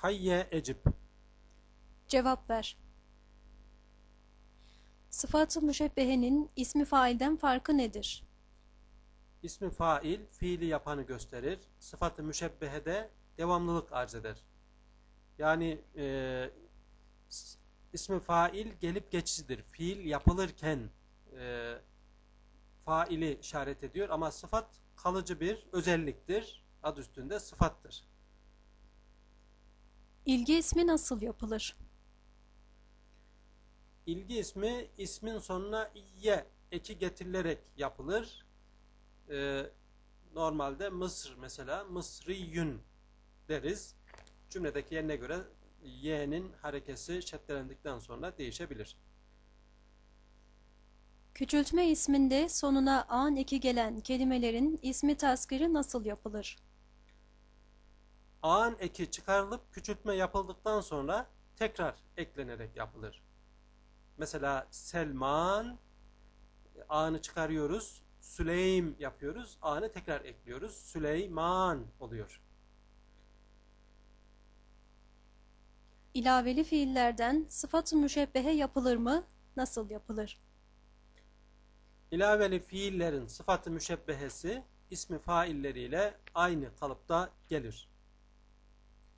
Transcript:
Hayye ecib. Cevap ver. Sıfat-ı müşebbehenin ismi failden farkı nedir? İsmi fail fiili yapanı gösterir. Sıfatı müşebbehede devamlılık arz eder. Yani e, ismi fail gelip geçicidir. Fiil yapılırken e, faili işaret ediyor ama sıfat kalıcı bir özelliktir. Adı üstünde sıfattır. İlgi ismi nasıl yapılır? İlgi ismi ismin sonuna ye eki getirilerek yapılır. Ee, normalde Mısır mesela Mısriyün deriz. Cümledeki yerine göre y'nin harekesi şeddelendikten sonra değişebilir. Küçültme isminde sonuna an eki gelen kelimelerin ismi taskiri nasıl yapılır? An eki çıkarılıp küçültme yapıldıktan sonra tekrar eklenerek yapılır. Mesela Selman anı çıkarıyoruz. Süleym yapıyoruz. Anı tekrar ekliyoruz. Süleyman oluyor. İlaveli fiillerden sıfat-ı müşebbehe yapılır mı? Nasıl yapılır? İlaveli fiillerin sıfatı müşebbehesi ismi failleriyle aynı kalıpta gelir.